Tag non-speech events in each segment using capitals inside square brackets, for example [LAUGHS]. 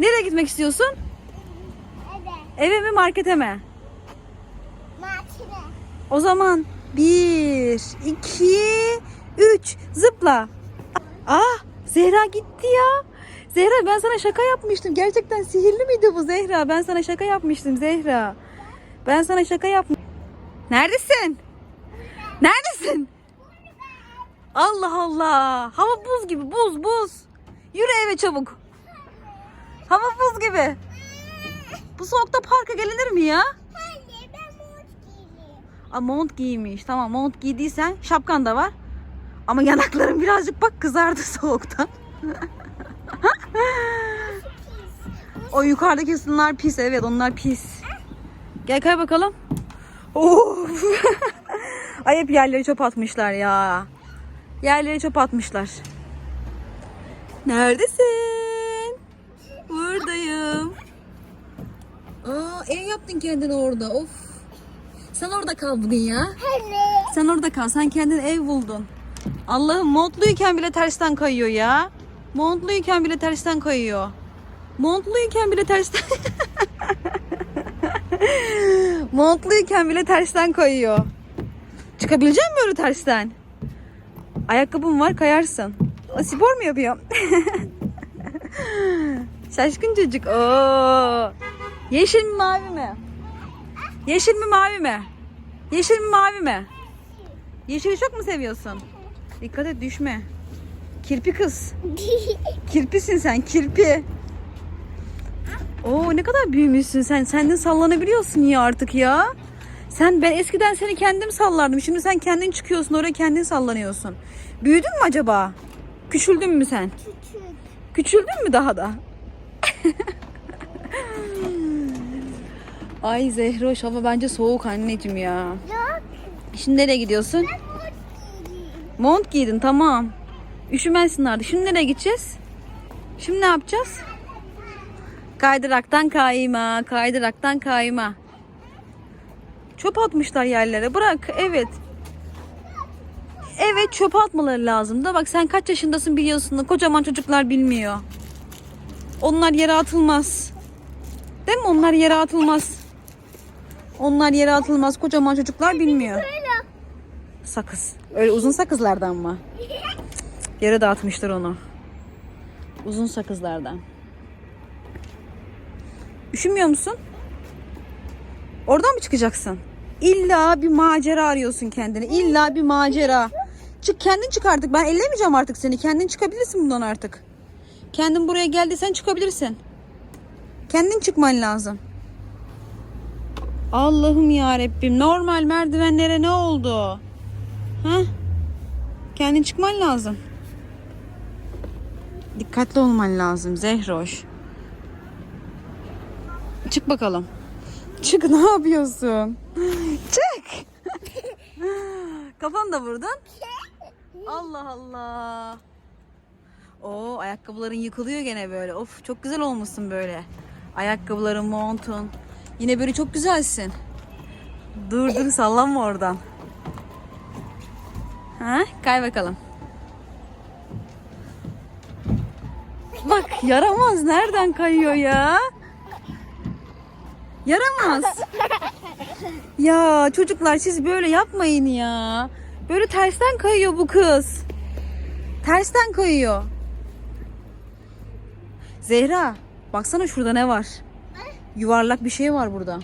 Nereye gitmek istiyorsun? Evet. Eve mi markete mi? Makine. O zaman bir, iki, üç zıpla. Ah Zehra gitti ya. Zehra ben sana şaka yapmıştım. Gerçekten sihirli miydi bu Zehra? Ben sana şaka yapmıştım Zehra. Ben sana şaka yapmıştım. Neredesin? Neredesin? Allah Allah. Hava buz gibi buz buz. Yürü eve çabuk. Hava buz gibi. Bu soğukta parka gelinir mi ya? Anne ben mont giyeyim. Aa, mont giymiş. Tamam mont giydiysen şapkan da var. Ama yanakların birazcık bak kızardı soğuktan. o yukarıdaki ısınlar pis. Evet onlar pis. Gel kay bakalım. Of. [LAUGHS] Ay hep yerleri çöp atmışlar ya. Yerleri çöp atmışlar. Neredesin? Buradayım. Aa, ev yaptın kendine orada. Of. Sen orada kal bugün ya. Anne. Sen orada kal. Sen kendin ev buldun. Allah'ım montluyken bile tersten kayıyor ya. Montluyken bile tersten kayıyor. Montluyken bile tersten... [LAUGHS] Montluyken bile tersten kayıyor. Çıkabilecek misin böyle tersten? Ayakkabım var kayarsın. O spor mu yapıyor? [LAUGHS] Şaşkın çocuk. Oo. Yeşil mi mavi mi? Yeşil mi mavi mi? Yeşil mi mavi mi? Yeşili çok mu seviyorsun? Dikkat et düşme. Kirpi kız. Kirpisin sen kirpi. Oo ne kadar büyümüşsün sen. Sen de sallanabiliyorsun ya artık ya. Sen ben eskiden seni kendim sallardım. Şimdi sen kendin çıkıyorsun oraya kendin sallanıyorsun. Büyüdün mü acaba? Küçüldün mü sen? Küçük. Küçüldün mü daha da? Ay Zehroş hava bence soğuk anneciğim ya. Yok. Şimdi nereye gidiyorsun? Mont giyeyim. Mont giydin tamam. Üşümezsin artık. Şimdi nereye gideceğiz? Şimdi ne yapacağız? Kaydıraktan kayma, kaydıraktan kayma. Çöp atmışlar yerlere. Bırak, evet. Evet çöp atmaları lazım da bak sen kaç yaşındasın biliyorsun da kocaman çocuklar bilmiyor. Onlar yere atılmaz. Değil mi? Onlar yere atılmaz. Onlar yere atılmaz. Kocaman çocuklar bilmiyor. Sakız. Öyle uzun sakızlardan mı? Yere dağıtmıştır onu. Uzun sakızlardan. Üşümüyor musun? Oradan mı çıkacaksın? İlla bir macera arıyorsun kendine. İlla bir macera. Çık kendin çık artık. Ben ellemeyeceğim artık seni. Kendin çıkabilirsin bundan artık. Kendin buraya geldiysen çıkabilirsin. Kendin çıkman lazım. Allah'ım ya Rabbim. Normal merdivenlere ne oldu? Ha? Kendin çıkman lazım. Dikkatli olman lazım Zehroş. Çık bakalım. Çık [LAUGHS] ne yapıyorsun? Çık. [LAUGHS] Kafanı da vurdun. Allah Allah. Oo ayakkabıların yıkılıyor gene böyle. Of çok güzel olmuşsun böyle. Ayakkabıların, montun. Yine böyle çok güzelsin. Dur dur sallanma oradan. Ha, kay bakalım. Bak yaramaz nereden kayıyor ya? Yaramaz. Ya çocuklar siz böyle yapmayın ya. Böyle tersten kayıyor bu kız. Tersten kayıyor. Zehra baksana şurada ne var? Yuvarlak bir şey var burada.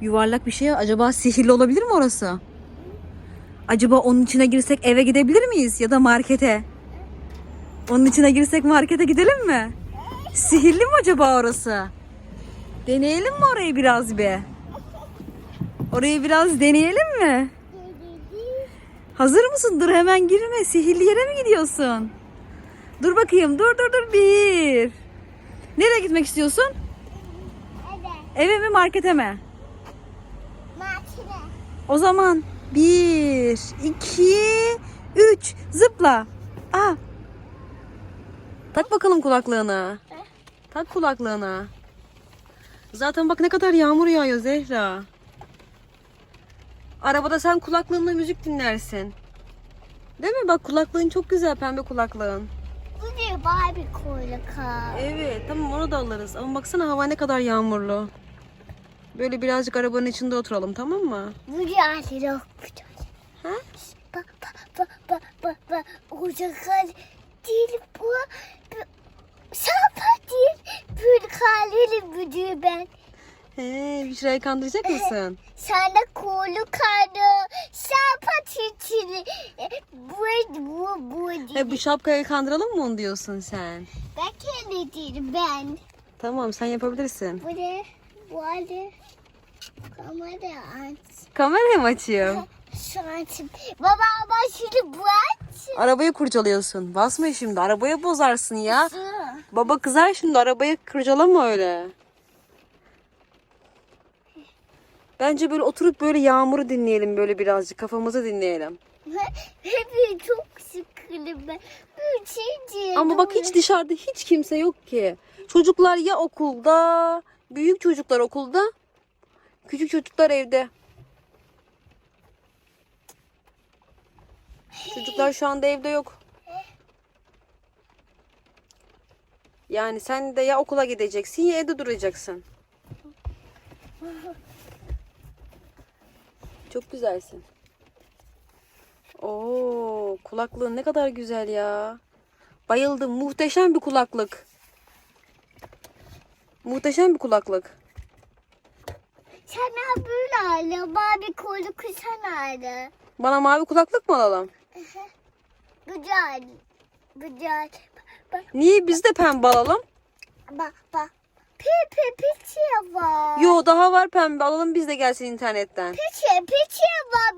Yuvarlak bir şey. Acaba sihirli olabilir mi orası? Acaba onun içine girsek eve gidebilir miyiz ya da markete? Onun içine girsek markete gidelim mi? Sihirli mi acaba orası? Deneyelim mi orayı biraz be? Orayı biraz deneyelim mi? Hazır mısın? Dur hemen girme. Sihirli yere mi gidiyorsun? Dur bakayım. Dur dur dur. Bir. Nereye gitmek istiyorsun? Evet. Eve mi markete mi? Makine. O zaman bir, iki, üç, zıpla. Aa. Tak bakalım kulaklığını. Tak kulaklığını. Zaten bak ne kadar yağmur yağıyor Zehra. Arabada sen kulaklığınla müzik dinlersin. Değil mi? Bak kulaklığın çok güzel pembe kulaklığın. Barbie kuyruk ha. Evet tamam onu da alırız. Ama baksana hava ne kadar yağmurlu. Böyle birazcık arabanın içinde oturalım tamam mı? Bu ne yok. Ha? Bak bak bak bak bak bak. Kuyruk değil bu. Sapa değil. Büyük haliyle büyüdü ben. He, Büşra'yı kandıracak mısın? Sana kuyruk kanı. Sapa titili. Bu bu bu He, bu şapkayı kandıralım mı onu diyorsun sen? Ben kendi değilim ben. Tamam sen yapabilirsin. Bu ne? Bu ne? Kamera aç. Kamerayı mı açayım? [LAUGHS] Şu açayım. Baba ama şimdi bu aç. Arabayı kurcalıyorsun. Basma şimdi arabaya bozarsın ya. Baba kızar şimdi arabayı kurcalama öyle. Bence böyle oturup böyle yağmuru dinleyelim böyle birazcık kafamızı dinleyelim. Hep çok sıkıldım ben. Diyeyim. Ama bak hiç dışarıda hiç kimse yok ki. Çocuklar ya okulda, büyük çocuklar okulda, küçük çocuklar evde. Çocuklar şu anda evde yok. Yani sen de ya okula gideceksin ya evde duracaksın. Çok güzelsin. Oo, kulaklığın ne kadar güzel ya. Bayıldım. Muhteşem bir kulaklık. Muhteşem bir kulaklık. Sana böyle hala. Barbie kuyruk sen hala. Bana mavi kulaklık mı alalım? Güzel. Güzel. Bak Niye biz de pembe alalım? bak bak. Pepe piçe var. Yo daha var pembe alalım biz de gelsin internetten. Piçe piçe var.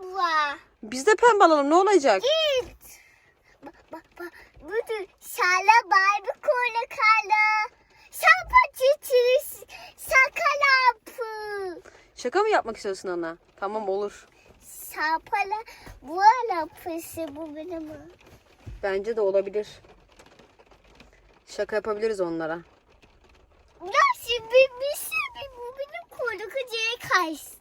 Var. Biz de pembe alalım ne olacak? Git. Bak bak bak. Bütün şala Barbie kuyruk hala. Şapa çiçiri sakalapı. Şaka mı yapmak istiyorsun ona? Tamam olur. Sapala bu alapısı bu benim. Bence de olabilir. Şaka yapabiliriz onlara. Nasıl bir bir şey bu benim kuyruk acıya karşı.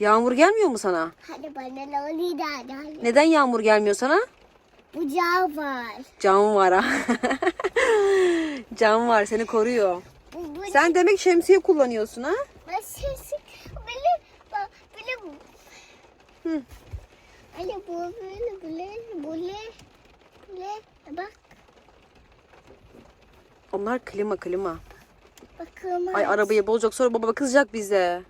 Yağmur gelmiyor mu sana? Hadi bana loli hadi. Neden yağmur gelmiyor sana? Bucağı var. Cam var ha. [LAUGHS] Cam var seni koruyor. Bu, bu Sen demek şemsiye kullanıyorsun ha? Ben sesi böyle bak böyle Hı. Hani bu böyle böyle böyle böyle bak Onlar klima klima. bakın. Ay arabayı bozacak sonra baba kızacak bize.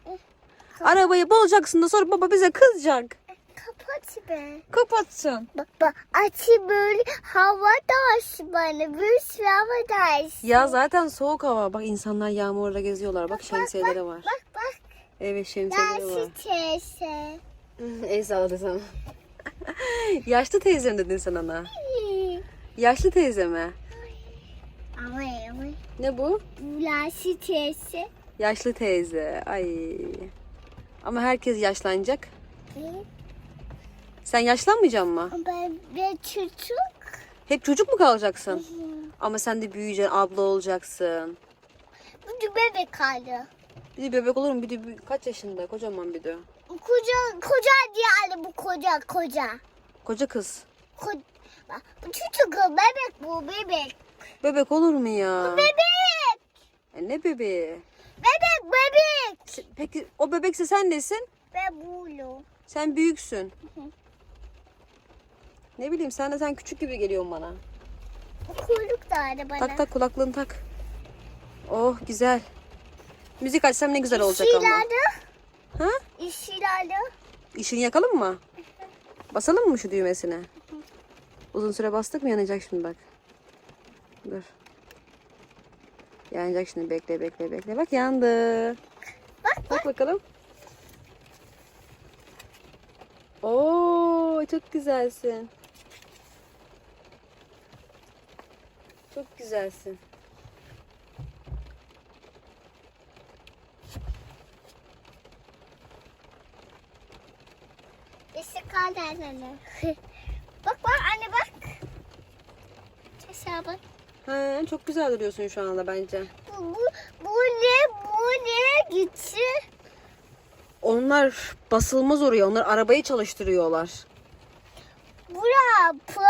Arabayı bozacaksın da sonra baba bize kızacak. Kapat be. Kapatsın. Bak bak açı böyle hava da aç bana. Bir sürü hava da aç. Ya zaten soğuk hava. Bak insanlar yağmurla geziyorlar. Bak şemsiyeleri var. Bak bak. Evet şemsiyeleri var. Nasıl teyze? El salladı sana. Yaşlı teyzem dedin sen ona. Yaşlı teyze mi? Ama ama Ne bu? Nasıl teyze? Yaşlı teyze. Ay. Ama herkes yaşlanacak. Sen yaşlanmayacaksın mı? Ben, ben çocuk. Hep çocuk mu kalacaksın? Ama sen de büyüyeceksin, abla olacaksın. Bu da bebek kaldı. Bir de bebek olur mu? Bir de büyü- kaç yaşında? Kocaman bir de. Koca koca diye bu koca koca. Koca kız. Ko Bak, bu çocuk bebek bu bebek. Bebek olur mu ya? Bebek. E ne bebeği? Bebek bebek. Se- Peki o bebekse sen nesin? Ben bunu. Sen büyüksün. Ne bileyim sen de sen küçük gibi geliyorsun bana. Bu kuyruk da arada bana. Tak tak kulaklığını tak. Oh güzel. Müzik açsam ne güzel olacak ama. İşçilerde. Ha? İşçilerde. İşini yakalım mı? Basalım mı şu düğmesine? Uzun süre bastık mı yanacak şimdi bak. Dur. Yanacak şimdi bekle bekle bekle. Bak yandı. Bak Bak bakalım. Oo çok güzelsin. Çok güzelsin. İşte kaldı anne. [LAUGHS] bak bak anne bak. Aşağı bak. Ha, çok güzel duruyorsun şu anda bence. Bu, bu, bu ne? Bu ne? Gitti. Onlar basılmaz oraya. Onlar arabayı çalıştırıyorlar. Burası.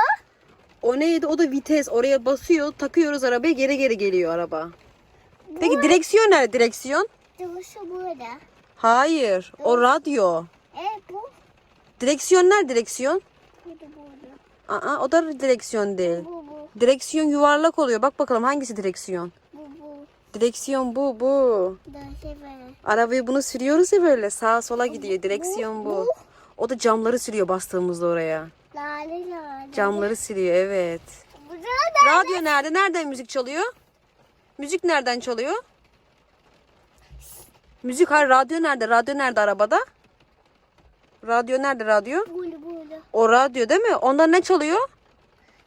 O neydi? O da vites. Oraya basıyor, takıyoruz arabaya geri geri geliyor araba. Peki direksiyon nerede direksiyon? Burası burada. Hayır. O radyo. E bu. Direksiyon nerede direksiyon? Burada. Aa, o da direksiyon değil. Bu bu. Direksiyon yuvarlak oluyor. Bak bakalım hangisi direksiyon? Bu bu. Direksiyon bu, bu. Böyle. Arabayı bunu sürüyoruz ya böyle sağa sola gidiyor. Direksiyon bu. O da camları sürüyor bastığımızda oraya. Lale lale. Camları siliyor evet. Burada. Radyo nerede? Nereden müzik çalıyor? Müzik nereden çalıyor? Müzik hayır radyo nerede? Radyo nerede arabada? Radyo nerede radyo? Burada. O radyo değil mi? Onda ne çalıyor?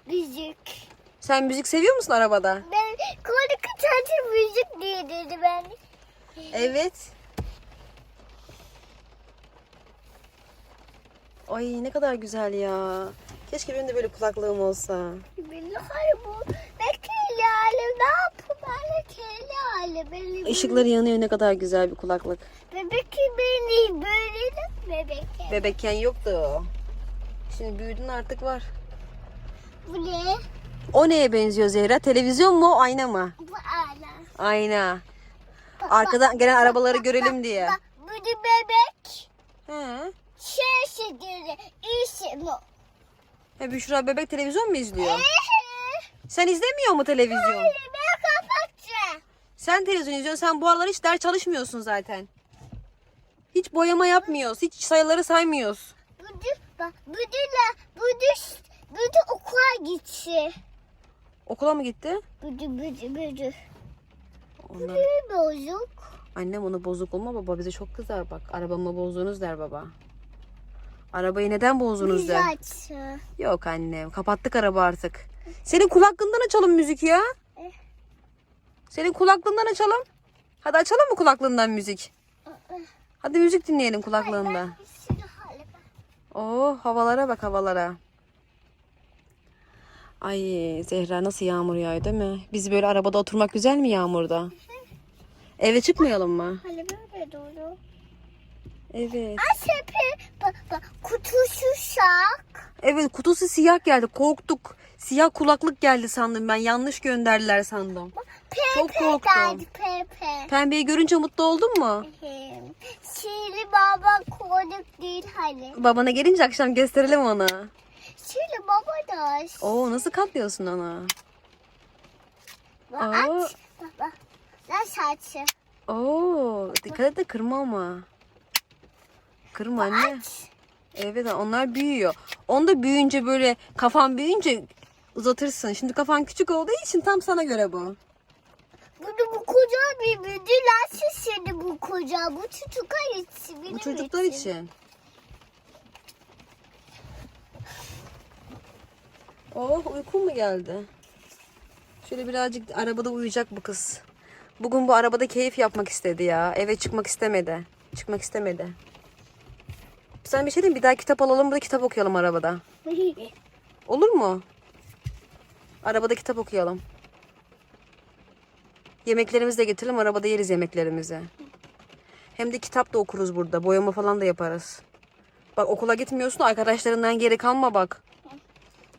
Müzik. Sen müzik seviyor musun arabada? Ben korku tatil müzik diye dedi ben. Evet. Ay ne kadar güzel ya. Keşke benim de böyle kulaklığım olsa. Billahi bu. Bekle lale ne yapayım ben lale benim. Işıkları yanıyor ne kadar güzel bir kulaklık. Bebek beni böyle bebek. Bebekken yoktu o. Şimdi büyüdün artık var. Bu ne? O neye benziyor Zehra? Televizyon mu ayna mı? Bu ana. Ayna. Arkadan gelen arabaları görelim diye. Bak bu da bebek. He. Şey şekeri. İşi mi? E Büşra bebek televizyon mu izliyor? Ehe. Sen izlemiyor mu televizyon? Hayır ben kapatacağım. Sen televizyon izliyorsun. Sen bu aralar hiç ders çalışmıyorsun zaten. Hiç boyama yapmıyoruz. Hiç sayıları saymıyoruz. Bak da bu da okula gitsi. Okula mı gitti? Da bu da. Onlar... Bir bozuk. Annem onu bozuk olma baba bize çok kızar bak. Arabamı bozdunuz der baba. Arabayı neden bozdunuz der. Güzel. Yok annem kapattık araba artık. Senin kulaklığından açalım müzik ya. Eh. Senin kulaklığından açalım. Hadi açalım mı kulaklığından müzik? Hadi müzik dinleyelim kulaklığında. Bak. Oo havalara bak havalara. Ay Zehra nasıl yağmur yağıyor değil mi? Biz böyle arabada oturmak güzel mi yağmurda? Eve çıkmayalım mı? Halle böyle doğru. Evet. Bak bak kutusu şak. Evet kutusu siyah geldi korktuk. Siyah kulaklık geldi sandım ben. Yanlış gönderdiler sandım. Pepe Çok korktum. geldi Pepe. Pembeyi görünce mutlu oldun mu? Şiiri baba konuk değil hani. Babana gelince akşam gösterelim ona. Şiiri baba da. Oo nasıl katlıyorsun ona? Aç. Bak. Nasıl açı? Oo dikkat et de kırma ama. Kırma anne. Aç. Evet onlar büyüyor. Onda büyüyünce böyle kafan büyüyünce uzatırsın. Şimdi kafan küçük olduğu için tam sana göre bu. Bunu bu koca bir büdü nasıl şimdi bu koca? Bu çocuklar için. Bu benim çocuklar için. Oh uyku mu geldi? Şöyle birazcık arabada uyuyacak bu kız. Bugün bu arabada keyif yapmak istedi ya. Eve çıkmak istemedi. Çıkmak istemedi. Sen bir şey diyeyim bir daha kitap alalım burada kitap okuyalım arabada. [LAUGHS] Olur mu? Arabada kitap okuyalım. Yemeklerimizi de getirelim arabada yeriz yemeklerimizi. Hem de kitap da okuruz burada. Boyama falan da yaparız. Bak okula gitmiyorsun arkadaşlarından geri kalma bak.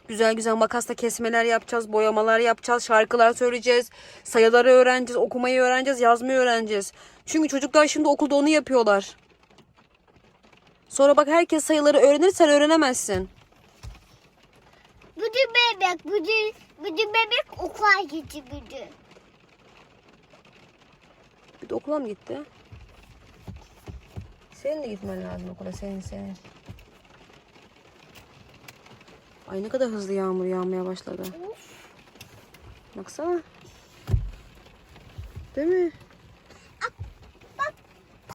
Güzel güzel makasla kesmeler yapacağız, boyamalar yapacağız, şarkılar söyleyeceğiz, sayıları öğreneceğiz, okumayı öğreneceğiz, yazmayı öğreneceğiz. Çünkü çocuklar şimdi okulda onu yapıyorlar. Sonra bak herkes sayıları öğrenir sen öğrenemezsin. Büdü bebek, büdü, büdü bebek okula gitti büdü. Bir de okula mı gitti? Senin de gitmen lazım okula senin senin. Ay ne kadar hızlı yağmur yağmaya başladı. Baksana. Değil mi?